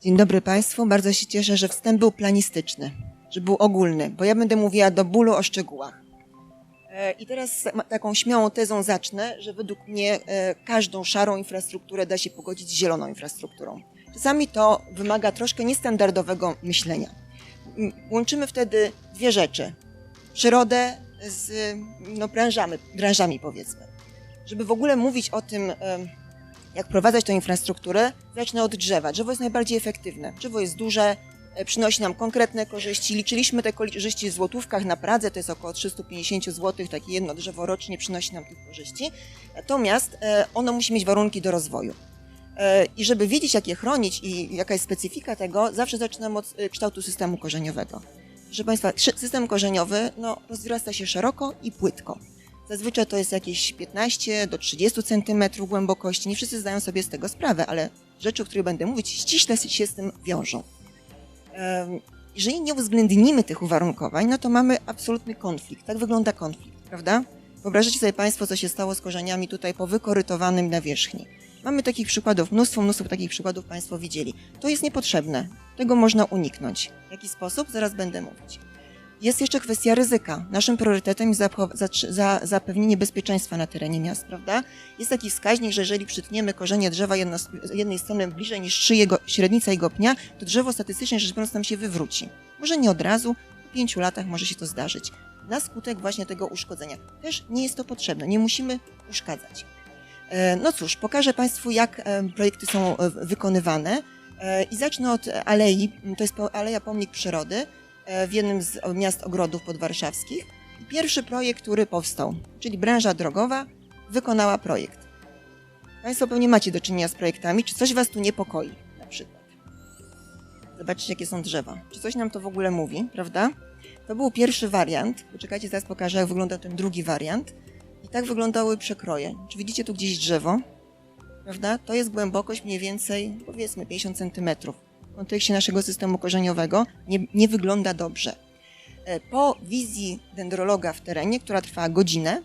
Dzień dobry Państwu. Bardzo się cieszę, że wstęp był planistyczny, że był ogólny, bo ja będę mówiła do bólu o szczegółach. E, I teraz taką śmiałą tezą zacznę, że według mnie e, każdą szarą infrastrukturę da się pogodzić z zieloną infrastrukturą. Czasami to wymaga troszkę niestandardowego myślenia. Łączymy wtedy dwie rzeczy. Przyrodę z no, branżami, branżami powiedzmy. Żeby w ogóle mówić o tym, jak prowadzać tę infrastrukturę, zacznę od drzewa. Drzewo jest najbardziej efektywne. Drzewo jest duże, e, przynosi nam konkretne korzyści. Liczyliśmy te korzyści w złotówkach na Pradze, to jest około 350 zł, takie jedno drzewo rocznie przynosi nam tych korzyści. Natomiast e, ono musi mieć warunki do rozwoju. E, I żeby wiedzieć, jak je chronić i jaka jest specyfika tego, zawsze zaczynam od kształtu systemu korzeniowego. Proszę Państwa, system korzeniowy no, rozrasta się szeroko i płytko. Zazwyczaj to jest jakieś 15 do 30 centymetrów głębokości. Nie wszyscy zdają sobie z tego sprawę, ale rzeczy, o których będę mówić, ściśle się z tym wiążą. Jeżeli nie uwzględnimy tych uwarunkowań, no to mamy absolutny konflikt. Tak wygląda konflikt, prawda? Wyobraźcie sobie Państwo, co się stało z korzeniami tutaj po wykorytowanym nawierzchni. Mamy takich przykładów, mnóstwo, mnóstwo takich przykładów Państwo widzieli. To jest niepotrzebne. Tego można uniknąć. W jaki sposób? Zaraz będę mówić. Jest jeszcze kwestia ryzyka. Naszym priorytetem jest zapewnienie bezpieczeństwa na terenie miast, prawda? Jest taki wskaźnik, że jeżeli przytniemy korzenie drzewa jedno, z jednej strony bliżej niż trzy jego, średnica jego pnia, to drzewo statystycznie rzecz biorąc nam się wywróci. Może nie od razu, po pięciu latach może się to zdarzyć. Na skutek właśnie tego uszkodzenia. Też nie jest to potrzebne, nie musimy uszkadzać. E, No cóż, pokażę Państwu, jak e, projekty są e, wykonywane. I zacznę od alei. To jest Aleja Pomnik Przyrody w jednym z miast ogrodów podwarszawskich. Pierwszy projekt, który powstał, czyli branża drogowa, wykonała projekt. Państwo pewnie macie do czynienia z projektami. Czy coś Was tu niepokoi na przykład? Zobaczcie, jakie są drzewa. Czy coś nam to w ogóle mówi, prawda? To był pierwszy wariant. Poczekajcie, zaraz pokażę, jak wygląda ten drugi wariant. I tak wyglądały przekroje. Czy widzicie tu gdzieś drzewo? Prawda? To jest głębokość mniej więcej, powiedzmy, 50 centymetrów. Kontekście naszego systemu korzeniowego nie, nie wygląda dobrze. E, Po wizji dendrologa w terenie, która trwała godzinę,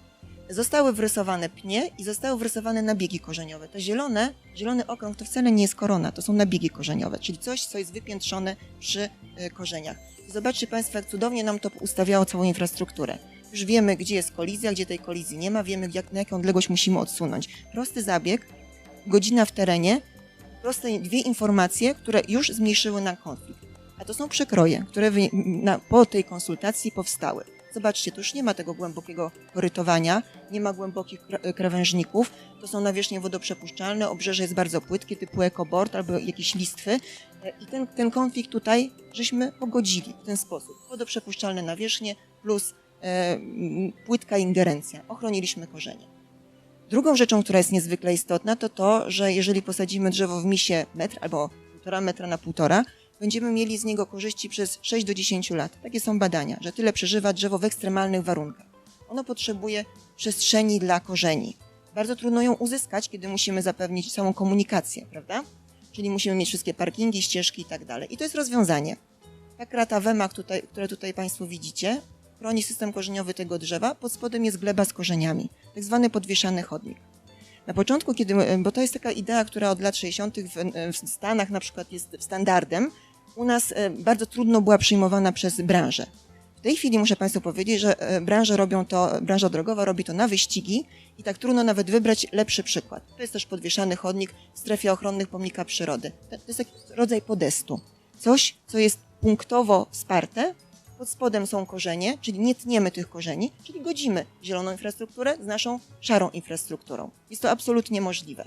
zostały wrysowane pnie i zostały wrysowane nabiegi korzeniowe. Te zielone, zielony okrąg to wcale nie jest korona, to są nabiegi korzeniowe, czyli coś, co jest wypiętrzone przy e, korzeniach. Zobaczcie Państwo, jak cudownie nam to ustawiało całą infrastrukturę. Już wiemy, gdzie jest kolizja, gdzie tej kolizji nie ma, wiemy, jak, na jaką odległość musimy odsunąć. Prosty zabieg, godzina w terenie, proste dwie informacje, które już zmniejszyły nam konflikt. A to są przekroje, które na, po tej konsultacji powstały. Zobaczcie, tu już nie ma tego głębokiego korytowania, nie ma głębokich kra- krawężników, to są nawierzchnie wodoprzepuszczalne, obrzeże jest bardzo płytkie, typu ekobord albo jakieś listwy. E, I ten, ten konflikt tutaj żeśmy pogodzili w ten sposób. Wodoprzepuszczalne nawierzchnie plus e, płytka ingerencja. Ochroniliśmy korzenie. Drugą rzeczą, która jest niezwykle istotna, to to, że jeżeli posadzimy drzewo w misie metr albo półtora metra na półtora, będziemy mieli z niego korzyści przez 6 do 10 lat. Takie są badania, że tyle przeżywa drzewo w ekstremalnych warunkach. Ono potrzebuje przestrzeni dla korzeni. Bardzo trudno ją uzyskać, kiedy musimy zapewnić całą komunikację, prawda? Czyli musimy mieć wszystkie parkingi, ścieżki i tak dalej. I to jest rozwiązanie. Ta krata Wema, tutaj, które tutaj Państwo widzicie, chroni system korzeniowy tego drzewa. Pod spodem jest gleba z korzeniami, tak zwany podwieszany chodnik. Na początku, kiedy, bo to jest taka idea, która od lat 60. W, w Stanach na przykład jest standardem, u nas e, bardzo trudno była przyjmowana przez branżę. W tej chwili muszę Państwu powiedzieć, że e, branże robią to, branża drogowa robi to na wyścigi i tak trudno nawet wybrać lepszy przykład. To jest też podwieszany chodnik w strefie ochronnych pomnika przyrody. To jest taki rodzaj podestu. Coś, co jest punktowo wsparte, pod spodem są korzenie, czyli nie tniemy tych korzeni, czyli godzimy zieloną infrastrukturę z naszą szarą infrastrukturą. Jest to absolutnie możliwe.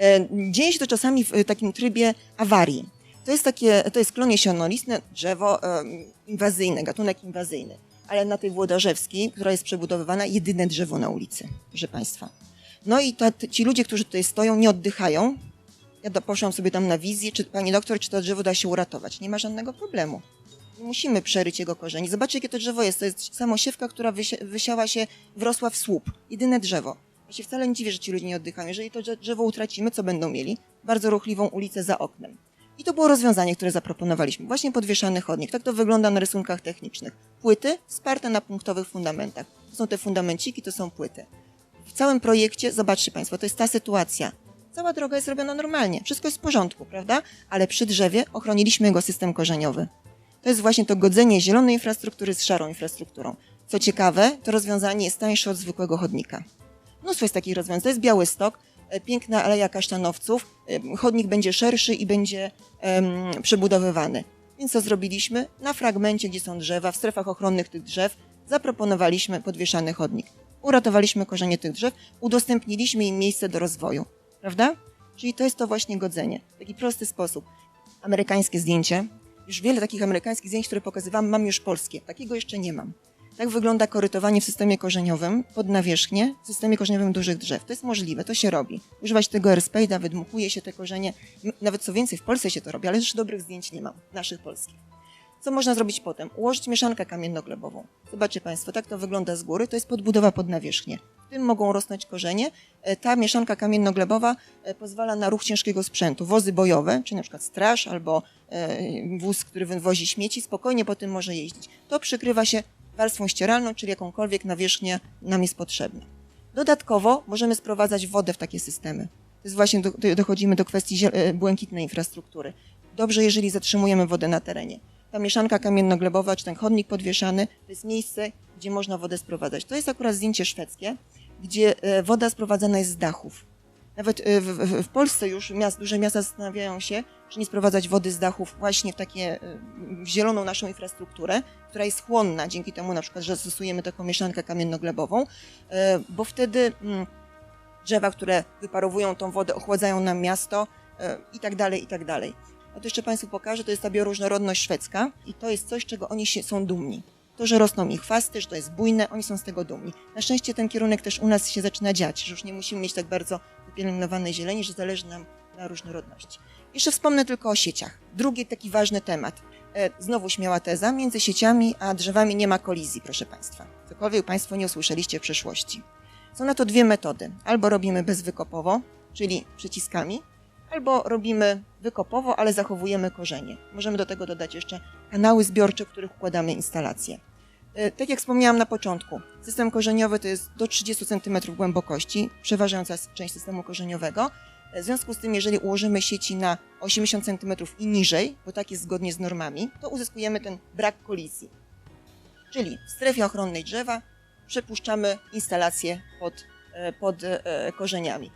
E, Dzieje się to czasami w e, takim trybie awarii. To jest takie, to jest klonie sionolistne, drzewo e, inwazyjne, gatunek inwazyjny. Ale na tej Włodarzewskiej, która jest przebudowywana, jedyne drzewo na ulicy, proszę Państwa. No i ta, ci ludzie, którzy tutaj stoją, nie oddychają. Ja poszłam sobie tam na wizję, czy pani doktor, czy to drzewo da się uratować. Nie ma żadnego problemu. Musimy przeryć jego korzeni. Zobaczcie, jakie to drzewo jest. To jest samosiewka, która wysia, wysiała się, wrosła w słup. Jedyne drzewo. Ja się wcale nie dziwię, że ci ludzie nie oddychają. Jeżeli to drze- drzewo utracimy, co będą mieli? Bardzo ruchliwą ulicę za oknem. I to było rozwiązanie, które zaproponowaliśmy. Właśnie podwieszany chodnik. Tak to wygląda na rysunkach technicznych. Płyty wsparte na punktowych fundamentach. To są te fundamenciki, to są płyty. W całym projekcie, zobaczcie Państwo, to jest ta sytuacja. Cała droga jest robiona normalnie, wszystko jest w porządku, prawda? Ale przy drzewie ochroniliśmy jego system korzeniowy. To jest właśnie to godzenie zielonej infrastruktury z szarą infrastrukturą. Co ciekawe, to rozwiązanie jest tańsze od zwykłego chodnika. Mnóstwo jest takich rozwiązań. To jest Białystok, e, piękna aleja kasztanowców, e, chodnik będzie szerszy i będzie em, przebudowywany. Więc co zrobiliśmy? Na fragmencie, gdzie są drzewa, w strefach ochronnych tych drzew, zaproponowaliśmy podwieszany chodnik. Uratowaliśmy korzenie tych drzew, udostępniliśmy im miejsce do rozwoju. Prawda? Czyli to jest to właśnie godzenie. Taki prosty sposób. Amerykańskie zdjęcie. Już wiele takich amerykańskich zdjęć, które pokazywałam, mam już polskie. Takiego jeszcze nie mam. Tak wygląda korytowanie w systemie korzeniowym pod nawierzchnię, w systemie korzeniowym dużych drzew. To jest możliwe, to się robi. Używać tego airspade'a, wydmuchuje się te korzenie. Nawet co więcej, w Polsce się to robi, ale już dobrych zdjęć nie mam, naszych polskich. Co można zrobić potem? Ułożyć mieszankę kamienno-glebową. Zobaczcie Państwo, tak to wygląda z góry. To jest podbudowa pod nawierzchnię. Tym mogą rosnąć korzenie. E, Ta mieszanka kamienno-glebowa e, pozwala na ruch ciężkiego sprzętu. Wozy bojowe, czy na przykład straż albo e, wóz, który wywozi śmieci, spokojnie po tym może jeździć. To przykrywa się warstwą ścieralną, czyli jakąkolwiek nawierzchnię nam jest potrzebna. Dodatkowo możemy sprowadzać wodę w takie systemy. To jest właśnie, do, do- dochodzimy do kwestii błękitnej infrastruktury. Dobrze, jeżeli zatrzymujemy wodę na terenie. Ta mieszanka kamienno-glebowa, czy ten chodnik podwieszany, to jest miejsce, gdzie można wodę sprowadzać. To jest akurat zdjęcie szwedzkie, gdzie e, woda sprowadzana jest z dachów. Nawet e, w, Polsce już miast, duże miasta zastanawiają się, czy nie sprowadzać wody z dachów właśnie w takie e, w zieloną naszą infrastrukturę, która jest chłonna dzięki temu na przykład, że stosujemy taką mieszankę kamienno-glebową, bo wtedy mm, drzewa, które wyparowują tą wodę, ochładzają nam miasto i tak dalej, i tak dalej. A to jeszcze Państwu pokażę, to jest ta bioróżnorodność szwedzka i to jest coś, czego oni się, są dumni. To, że rosną ich chwasty, że to jest bujne, oni są z tego dumni. Na szczęście ten kierunek też u nas się zaczyna dziać, że już nie musimy mieć tak bardzo wypielęgnowanej zieleni, że zależy nam na różnorodności. Jeszcze wspomnę tylko o sieciach. Drugi taki ważny temat. E, Znowu śmiała teza, między sieciami a drzewami nie ma kolizji, proszę Państwa. Cokolwiek Państwo nie usłyszeliście w przeszłości. Są na to dwie metody. Albo robimy bezwykopowo, czyli przyciskami, albo robimy wykopowo, ale zachowujemy korzenie. Możemy do tego dodać jeszcze kanały zbiorcze, w których układamy instalacje. E, Tak jak wspomniałam na początku, system korzeniowy to jest do 30 cm głębokości, przeważająca część systemu korzeniowego. E, W związku z tym, jeżeli ułożymy sieci na 80 cm i niżej, bo tak jest zgodnie z normami, to uzyskujemy ten brak kolizji. Czyli w strefie ochronnej drzewa przepuszczamy instalację pod, e, pod korzeniami.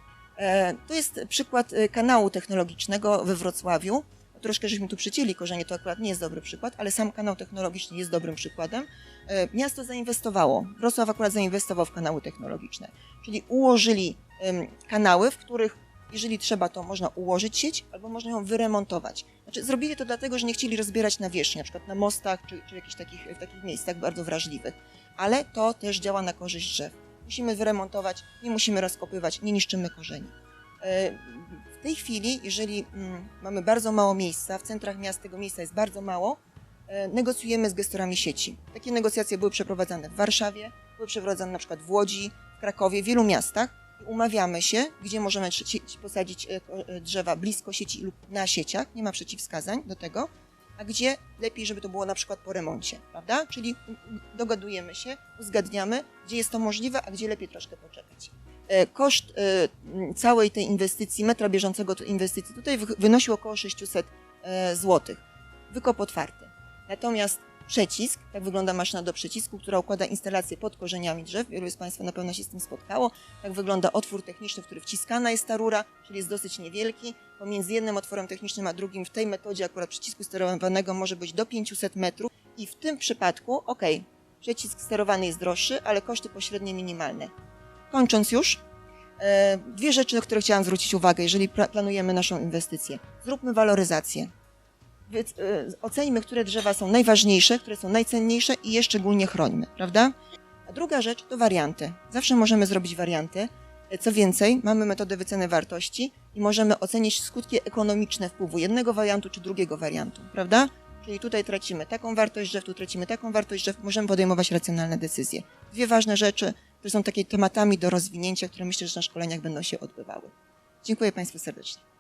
To jest przykład kanału technologicznego we Wrocławiu. Troszkę żeśmy tu przycięli korzenie, to akurat nie jest dobry przykład, ale sam kanał technologiczny jest dobrym przykładem. E, Miasto zainwestowało, Wrocław akurat zainwestował w kanały technologiczne, czyli ułożyli kanały, w których jeżeli trzeba, to można ułożyć sieć albo można ją wyremontować. Znaczy, zrobili to dlatego, że nie chcieli rozbierać nawierzchni, na przykład na mostach czy, czy jakichś takich, w takich miejscach bardzo wrażliwych. Ale to też działa na korzyść drzew. Musimy wyremontować, nie musimy rozkopywać, nie niszczymy korzeni. Tej chwili, jeżeli mm, mamy bardzo mało miejsca, w centrach miast tego miejsca jest bardzo mało, e, negocjujemy z gestorami sieci. Takie negocjacje były przeprowadzane w Warszawie, były przeprowadzane na przykład w Łodzi, w Krakowie, w wielu miastach. Umawiamy się, gdzie możemy posadzić e, e, drzewa blisko sieci lub na sieciach, nie ma przeciwwskazań do tego, a gdzie lepiej, żeby to było na przykład po remoncie, prawda? Czyli mm, dogadujemy się, uzgadniamy, gdzie jest to możliwe, a gdzie lepiej troszkę poczekać. E, Koszt e, całej tej inwestycji, metra bieżącego inwestycji tutaj wy- wynosił około 600 zł. Wykop otwarty. Natomiast przycisk, tak wygląda maszyna do przycisku, która układa instalację pod korzeniami drzew. Wielu z Państwa na pewno się z tym spotkało. Tak wygląda otwór techniczny, w który wciskana jest ta rura, czyli jest dosyć niewielki. Pomiędzy jednym otworem technicznym a drugim w tej metodzie akurat przycisku sterowanego może być do 500 metrów. I w tym przypadku, ok, przycisk sterowany jest droższy, ale koszty pośrednie minimalne. Kończąc już, e, dwie rzeczy, na które chciałam zwrócić uwagę, jeżeli pla- planujemy naszą inwestycję. Zróbmy waloryzację. E, oceńmy, które drzewa są najważniejsze, które są najcenniejsze i je szczególnie chrońmy, prawda? A druga rzecz to warianty. Zawsze możemy zrobić warianty. E, Co więcej, mamy metodę wyceny wartości i możemy ocenić skutki ekonomiczne wpływu jednego wariantu czy drugiego wariantu, prawda? Czyli tutaj tracimy taką wartość drzew, tu tracimy taką wartość drzew, możemy podejmować racjonalne decyzje. Dwie ważne rzeczy, które są takie tematami do rozwinięcia, które myślę, że na szkoleniach będą się odbywały. Dziękuję Państwu serdecznie.